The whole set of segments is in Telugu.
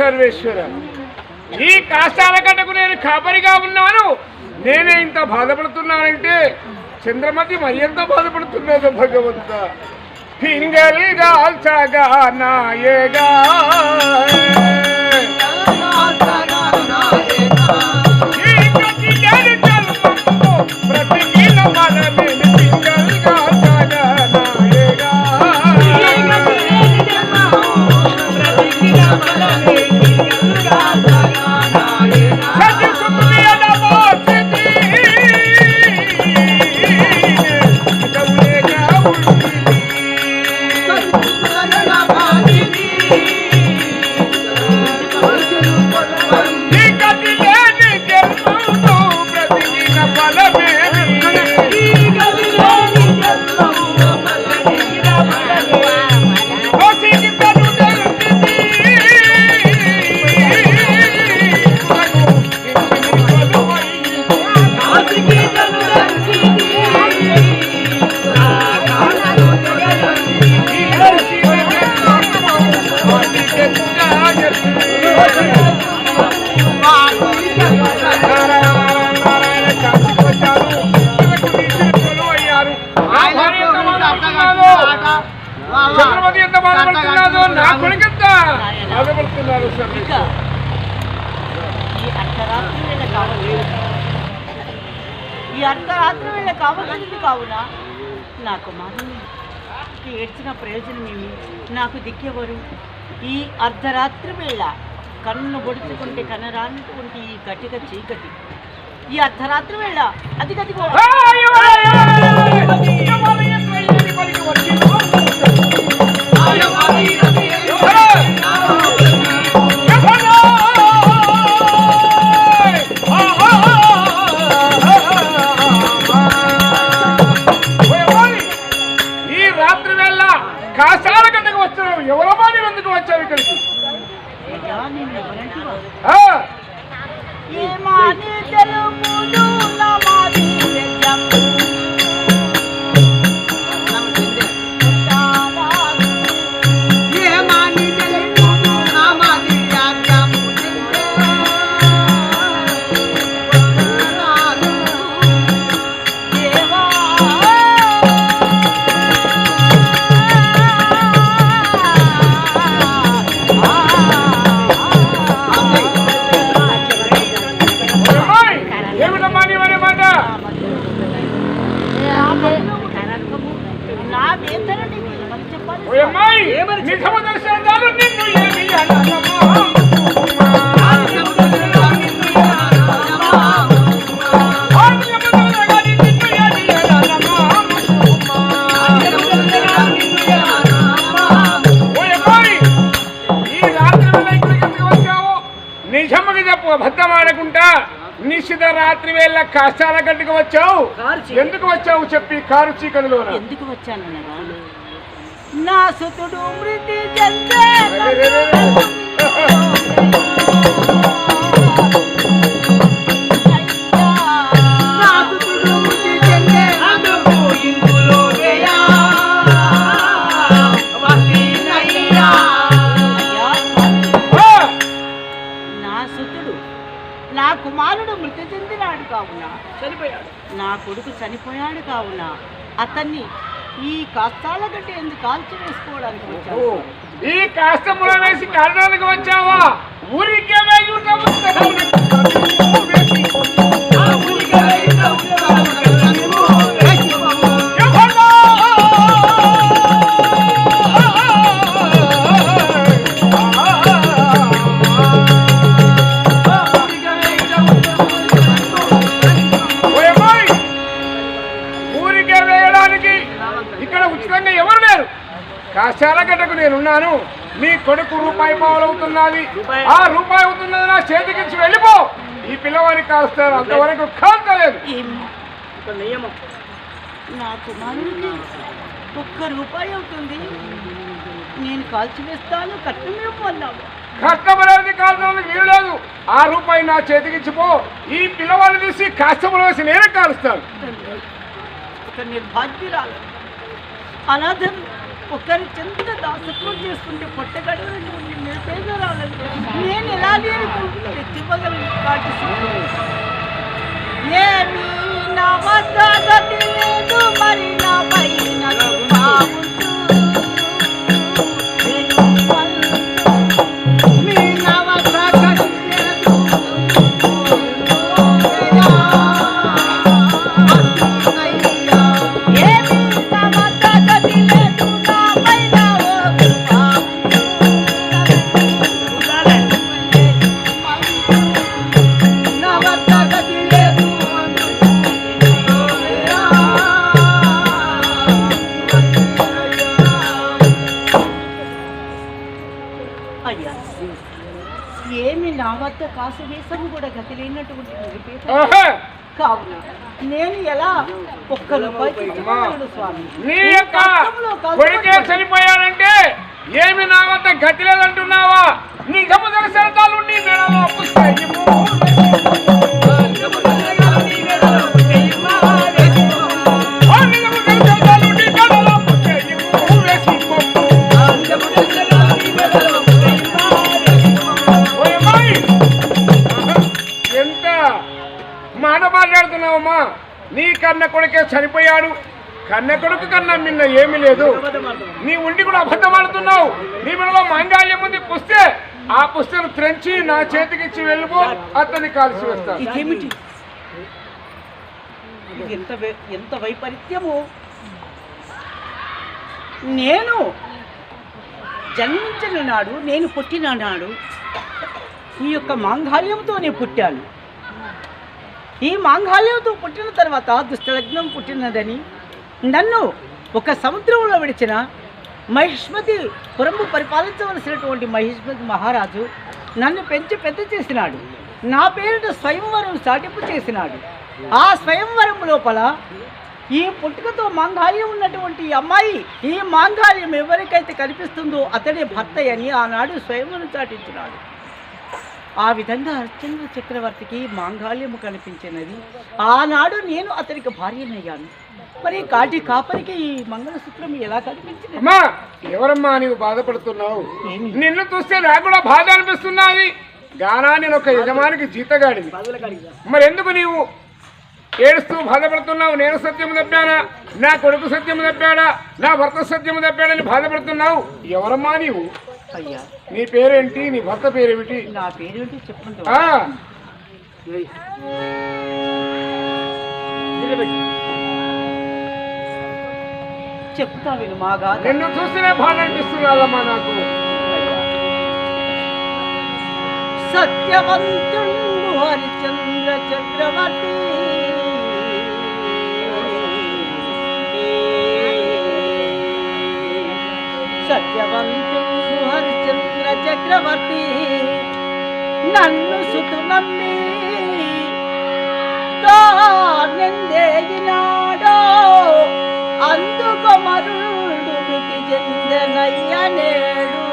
సర్వేశ్వర. ఈ కాష్టాల గడ్డకు నేను కాపరిగా ఉన్నాను నేనే ఇంత బాధపడుతున్నానంటే చంద్రమతి మరి ఎంత బాధపడుతున్నదో భగవంత. పింగల్ గాల్చగా నాయగా. ఈ Obrigada. కావున నా కుమారుని ఏడ్చిన ప్రయోజనం ఏమి నాకు దిక్కెవరు ఈ అర్ధరాత్రి వేళ కన్ను పొడుచుకుంటే కనరానటువంటి ఈ కటిక చీకటి ఈ అర్ధరాత్రి వేళ అది గదిగో వేళ కష్టాల గట్టుకు వచ్చావు? ఎందుకు వచ్చావు చెప్పి కారు చీకటిలో ఎందుకు వచ్చాననగా నా సుతుడు మృతి నా కొడుకు చనిపోయాడు కావున అతన్ని ఈ కాస్తాల గట్టి ఎందుకు కాల్చి వేసుకోవడానికి వచ్చావు ఈ కాస్తముల వేసి కారణాలకు వచ్చావా? ఊరికే గడ్డకు నేనున్నాను. నీ కొడుకు రూపాయి పావులవుతున్నది ఆ రూపాయి అవుతున్నది నా చేతికించి వెళ్ళిపో. ఈ పిల్లవాడిని కాస్తారు. అంతవరకు కాల్తలేదు నా కుమారుడికి ఒక్క రూపాయి అవుతుంది. నేను కాల్చి వేస్తాను కట్టమే పొందాము కష్టపడేది కాల్చడానికి వీలు లేదు. ఆ రూపాయి నా చేతికిచ్చిపో ఈ పిల్లవాడిని తీసి కష్టములు వేసి నేనే కాలుస్తాను. నిర్భాగ్యురాలు. అనాథను ఒకరి చెంత దాసత్వం చేసుకుంటే పొట్టగడవని నేను పేదరాలంటే నేను ఎలా లేని తెచ్చిపోగలను పాటిస్తున్నాను ఏమి నా వద్ద కావున నేను ఎలా ఒక్క రూపాయి తెచ్చుకోగలను స్వామి? నీ యొక్క కొడుకే చనిపోయాడంటే ఏమి నా వద్ద గతి లేదంటున్నావా? నీ గమ దర్శనతాలు నీ మెడలో కన్న కొడుకు కన్నా మిన్న ఏమీ లేదు. నీ ఉండి కూడా అబద్ధమాడుతున్నావు నీ మీద మాంగాళ్యం ఉంది. పుస్తే ఆ పుస్తకం త్రెంచి నా చేతికి ఇచ్చి వెళ్ళిపో. అతన్ని కాల్చి వేస్తాను ఎంత ఎంత వైపరీత్యము? నేను జన్మించిన నాడు నేను పుట్టిన నాడు ఈ యొక్క మాంగాల్యంతో నేను పుట్టాను. ఈ మాంగాల్యంతో పుట్టిన తర్వాత దుష్టలగ్నం పుట్టినదని నన్ను ఒక సముద్రంలో విడిచిన మహిష్మతి పురము పరిపాలించవలసినటువంటి మహిష్మతి మహారాజు నన్ను పెంచి పెద్ద చేసినాడు. నా పేరిట స్వయంవరం సాటింపు చేసినాడు. ఆ స్వయంవరం లోపల ఈ పుట్టుకతో మాంగాల్యం ఉన్నటువంటి అమ్మాయి ఈ మాంగాల్యం ఎవరికైతే కనిపిస్తుందో అతడే భర్త అని ఆనాడు స్వయంవరం చాటించినాడు ఆ విధంగా హరిశ్చంద్ర చక్రవర్తికి మాంగాల్యము కనిపించినది. ఆనాడు నేను అతనికి భార్యనయ్యాను. మరి కాటి కాపరికి ఈ మంగళసూత్రం ఎలా కనిపించినది అమ్మా ఎవరమ్మా నీవు బాధపడుతున్నావు? నిన్ను చూస్తే నాకు కూడా బాధ అనిపిస్తున్నది గానా నేను ఒక యజమానికి జీతగాడిని. మరి ఎందుకు నీవు ఏడుస్తూ బాధపడుతున్నావు? నేను సత్యము తప్పానా? నా కొడుకు సత్యము తప్పాడా? నా భర్త సత్యము తప్పాడని బాధపడుతున్నావు? ఎవరమ్మా నీవు? అయ్యా. నీ పేరేంటి? నీ భర్త పేరేమిటి? నా పేరేంటి చెప్పండి. చెప్తా విను మాగా నిన్ను చూస్తేనే బాధ అనిపిస్తున్నదమ్మా నాకు. సత్యవంతుడు హరిచంద్ర చక్రవర్తి. సత్యవంతుడు హరిచంద్ర చక్రవర్తి నన్ను సుతు నమ్మి తానెందేగినాడో అందుకు మరుడు మితి చెందనయ్య నేడు.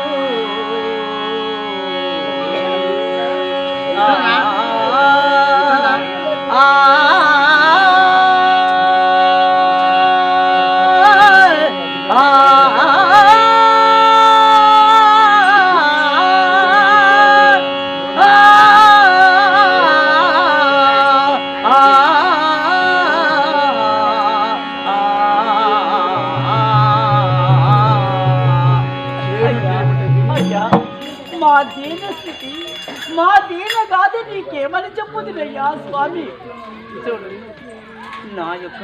చెప్పుదునయ్యా స్వామి. చూడు నా యొక్క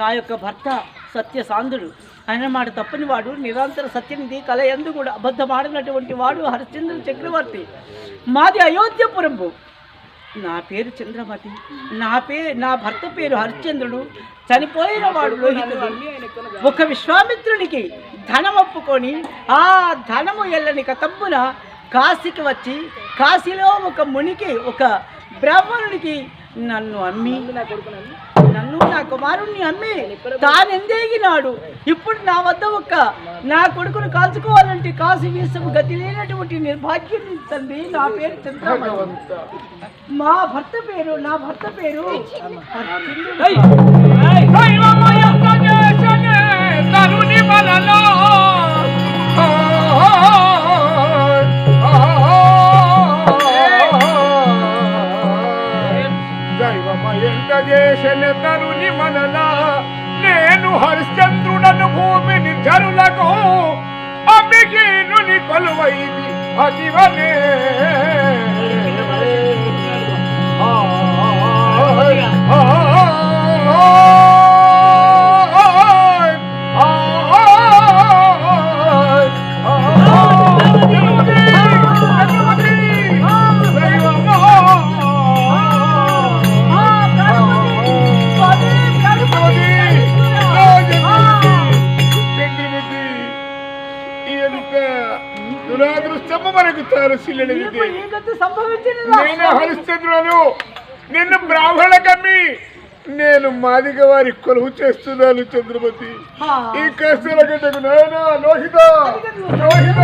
నా యొక్క భర్త సత్యసాంధుడు ఆయన మాట తప్పని వాడు నిరంతర సత్యనిధి కల ఎందు కూడా అబద్ధమాడినటువంటి వాడు హరిశ్చంద్ర చక్రవర్తి. మాది అయోధ్యపురంబు నా పేరు చంద్రమతి. నా పే నా భర్త పేరు హరిశ్చంద్రుడు. చనిపోయిన వాడు లోహితుడు. ఒక విశ్వామిత్రునికి ధనం ఒప్పుకొని ఆ ధనము ఎల్లని కతబ్బున కాశీకి వచ్చి కాశీలో ఒక మునికి ఒక బ్రాహ్మణుడికి నన్ను అమ్మి నన్ను నా కుమారుణ్ణి అమ్మి తానెందేగినాడు ఇప్పుడు నా వద్ద ఒక్క నా కొడుకును కాల్చుకోవాలంటే కాశీ వీసము గతి లేనటువంటి నిర్భాగ్యం తండ్రి నా పేరు చంద్రబాబు మా భర్త పేరు నా భర్త పేరు హరిశ్చంద్రుడు. దైవము చేసనే తరుని మనలా. నేను హరిశ్చంద్రుడను భూమిని జరులకు అభిగీనుని కొలువైది అదివనే ఆయ్, వారి కొలువు చేస్తున్నాను చంద్రమతి. ఈ కష్టల గడ్డకు నాయనా లోహిత లోహిత.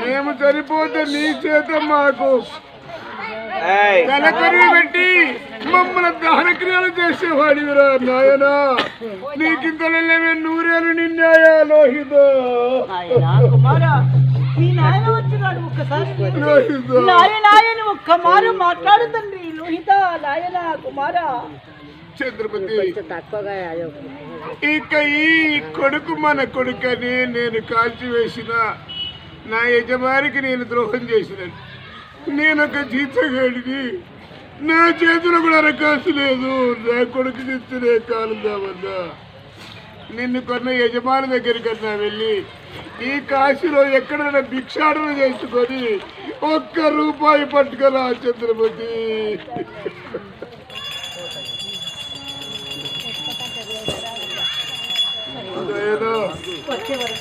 మేము చనిపోతే నీ చేత మాకు తలకరి పెట్టి మమ్మల్ని దహన క్రియలు చేసేవాడివిరా నాయనా. నీకింతలేమే నూరేలు నిన్నాయా లోహిత? నాయనా కుమారా మీ నాయన వచ్చినాడు ఒక్కసారి. లోహిత? నాయనాయని ఒక్క మారు మాట్లాడు తండ్రి లోహిత నాయన కుమారా. చంద్రపతి ఇక ఈ కొడుకు మన కొడుకని నేను కాల్చివేసిన నా యజమానికి నేను ద్రోహం చేసినట్టు నేను ఒక జీతగాడిని. నా చేతిలో కూడా అరకాసు లేదు. నా కొడుకు తెచ్చినే కాలుదామన్నా నిన్ను కొన్న యజమాని దగ్గరికన్నా వెళ్ళి ఈ కాశీలో ఎక్కడైనా భిక్షాటన చేసుకొని ఒక్క రూపాయి పట్టుకరా చంద్రపతి వరకు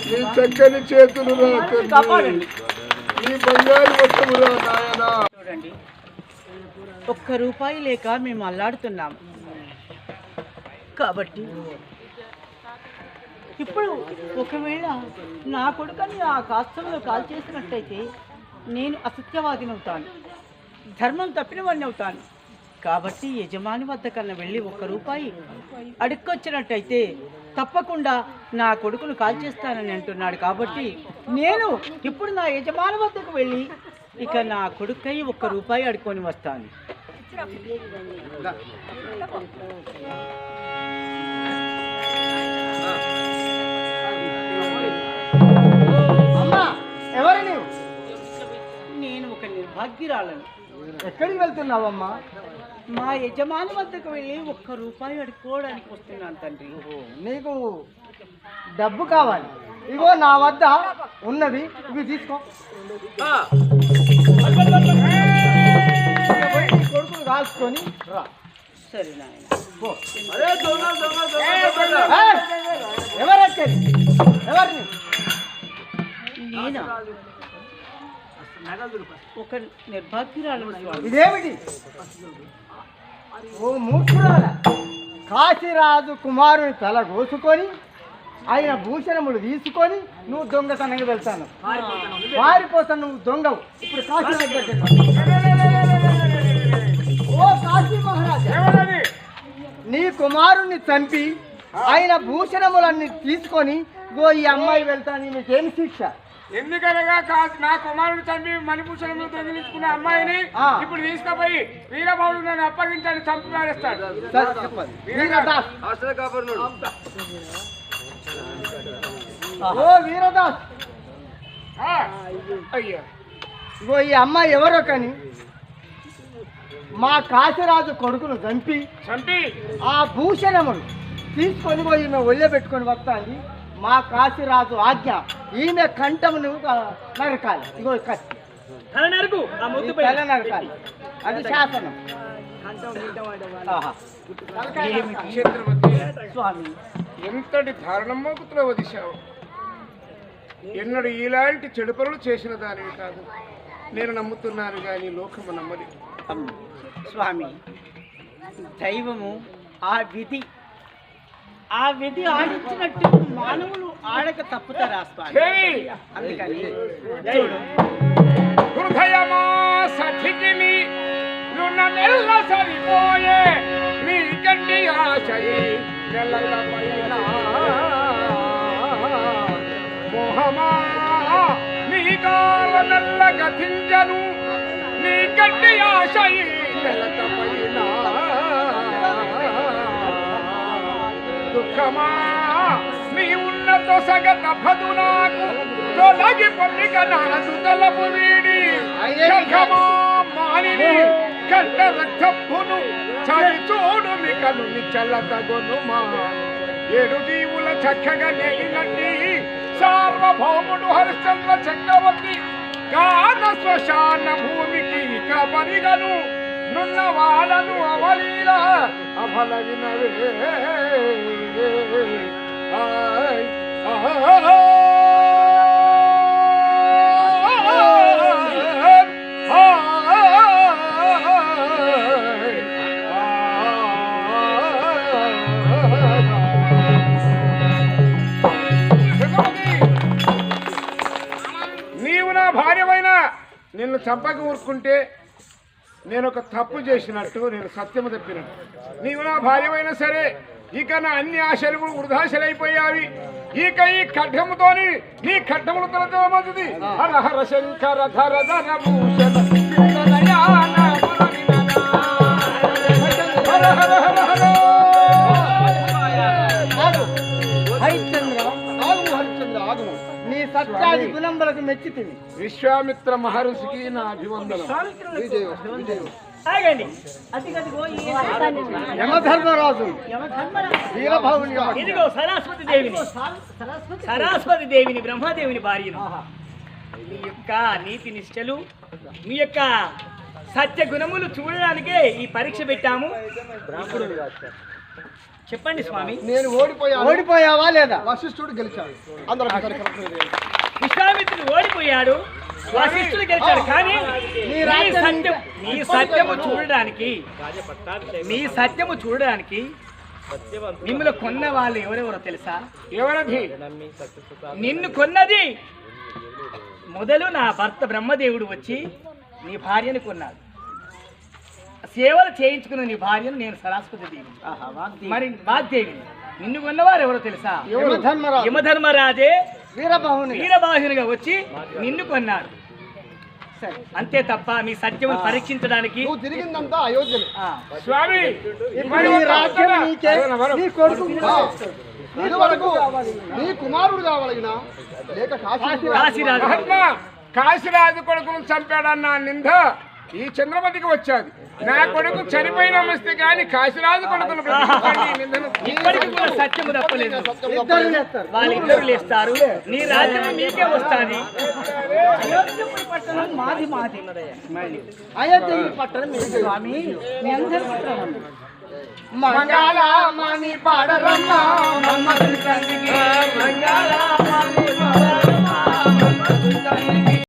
నీ చక్కని చేతులు రా తండ్రి. కాపాడండి నీ బంగారు నాయనా. చూడండి. ఒక్క రూపాయి లేక మేము అల్లాడుతున్నాము కాబట్టి ఇప్పుడు ఒకవేళ నా కొడుకని ఆ కాస్తంలో కాల్ చేసినట్టయితే నేను అసత్యవాదిని అవుతాను ధర్మం తప్పిన వాడిని అవుతాను. కాబట్టి యజమాని వద్ద కన్నా వెళ్ళి ఒక్క రూపాయి అడుక్కొచ్చినట్టయితే తప్పకుండా నా కొడుకును కాల్ చేస్తానని అంటున్నాడు కాబట్టి నేను ఇప్పుడు నా యజమాని వద్దకు వెళ్ళి ఇక నా కొడుకై ఒక్క రూపాయి అడుకొని వస్తాను. ఒక నిర్భాగ్యురాలను ఎక్కడికి వెళ్తున్నావమ్మా? మా యజమాని వద్దకు వెళ్ళి ఒక్క రూపాయి అడుక్కోవడానికి వస్తున్నాను తండ్రి. నీకు డబ్బు కావాలి. ఇగో నా వద్ద ఉన్నవి ఇవి తీసుకో. ఇక పోయి నీ కొడుకును కాల్చుకొని రా సరే నాయన! ఎవరు వచ్చేది ఎవరిని? నేనా? ఒక నిర్భాగ్యురాలు ఇదేమిటి? ఓ మూర్ఖురాల? కాశీరాజు కుమారుని తల కోసుకొని ఆయన భూషణములు తీసుకొని నువ్వు దొంగతనంగా వెళ్తాను. పారిపోతాను నువ్వు దొంగవు. ఇప్పుడు కాశీ. ఓ కాశీ మహారాజా నీ కుమారుణ్ణి చంపి ఆయన భూషణములన్నీ తీసుకొని గో ఈ అమ్మాయి వెళ్తాను. నీకేం శిక్ష? ఎందుకనగా కా- నా కుమారుడు చంపి మణిభూషణంలో తొలగించుకున్న అమ్మాయిని. ఇప్పుడు తీసుకుపోయి వీరబాబుడు నన్ను అప్పగించాలని చంపి మారేస్తాడు. వీరదాస్. ఓ వీరదాస్. ఆ, అయ్యా. ఇగో ఈ అమ్మాయి ఎవరో కానీ మా కాశీరాజు కొడుకును చంపి చంపి. ఆ భూషణములు తీసుకొని పోయి ఈమె ఒళ్ళో పెట్టుకొని వస్తాంది. మా కాశీరాజు ఆజ్ఞ ఈమె కంఠమును ఆ, నరకాలి. ఇగో కత్తి. తల నరకు తల నరకాలి. అది శాసనం. స్వామి. ఎంతటి దారుణమ్మకుతులో వదిశావు ఎన్నడు ఇలాంటి చెడు పనులు చేసిన దానివి కాదు. నేను నమ్ముతున్నాను కానీ లోకము నమ్మది స్వామి దైవము ఆ విధి ఆ విధి ఆడించినట్టు మానవులు ఆడక తప్పుతారా స్వామి. అందుకని హృదయమా నెల్ల సరిపోయే నీ కంటి ఆశయి నెలలపైన మోహమా నీ కాల నెల్ల గతించను నీ కంటి ఆశయి దుఃఖమా? నీ ఉన్నత సగత పదు నాకు. తొలగి పొల్లిక నాసు తలపు వీడి మానిని కంట రక్తప్పును చలి చూడు మికను నిచ్చలతగొనుమా ఏడు దీవుల చక్కగా నెగినట్టి సార్వభౌముడు హరిశ్చంద్ర చక్రవర్తి గాన శ్మశాన భూమికి కబరిగను నున్న వాళ్ళను అవలీల అఫల వినవే నీవు నా నిన్ను చంపక ఊరుకుంటే నేను ఒక తప్పు చేసినట్టు నేను సత్యము తప్పినట్టు నీవు నా భార్యమైనా సరే ఇక నా అన్ని ఆశలు కూడా వృధాశలైపోయావి. ఇక ఈ ఖడ్గముతోని నీ ఖడ్గములతో తోమది హర హర శంకర ధర ధర భూషణ చింతనయాన హర హర హర హర ఆగు. హరిశ్చంద్ర ఆగు హరిశ్చంద్ర ఆగు నీ సత్యాది గుణంబలకు మెచ్చితివి. విశ్వామిత్ర మహర్షికి నా అభివందనం. ఆగండి. యమధర్మరాజు. ఇదిగో సరస్వతి దేవిని. సర- సరస్వతి సరస్వతి దేవిని బ్రహ్మదేవిని భార్యను. మీ యొక్క నీతి నిష్టలు మీ యొక్క సత్య గుణములు చూడడానికే ఈ పరీక్ష పెట్టాము. ఇప్పుడు చెప్పండి స్వామి. నేను ఓడిపోయాను. ఓడిపోయావా లేదా? వశిష్ఠుడు గెలిచాడు. అందరూ విశ్వామిత్రుడు ఓడిపోయాడు. వశిష్ఠుడు గెలిచాడు కానీ నీ మీ సత్యం మీ సత్యము చూడడానికి మీ సత్యము చూడడానికి మిమ్మల్ని కొన్న వాళ్ళు ఎవరెవరో తెలుసా? ఎవరది నిన్ను కొన్నది మొదలు నా భర్త బ్రహ్మదేవుడు వచ్చి నీ భార్యను కొన్నాడు. సేవలు చేయించుకున్న నీ భార్యను నేను సరస్వతి దేవి. మరి వాగ్దేవిని. నిన్ను కొన్నవారు ఎవరో తెలుసా? యమధర్మరాజు. వీరబాహునిగా వచ్చి నిన్ను కొన్నాడు సరే. అంతే తప్ప మీ సత్యమును పరీక్షించడానికి తిరిగిందంతా స్వామి నీ కుమారుడు లేక కాశీరాజు కాశీరాజు కొడుకును చంపాడన్న నింద ఈ చంద్రమతికి వచ్చాది. నా కొడుకు చనిపోయిన మస్తే కానీ కాశీరాజు కొడుకును బ్రతికించండి ఈ నిందను ఇప్పటికి కూడా సత్యము తప్పలేదు. ఇద్దరు చేస్తారు. వాళ్ళిద్దరు లేస్తారు. నీ రాజ్యం నీకే వస్తాది. అయోధ్యపురి పట్టణం మాది మాది. మళ్ళీ అయోధ్య ఈ పట్టణం మీది. స్వామి. మీ అందరి పుత్రమని మంగళ మణి పాడరమ్మ.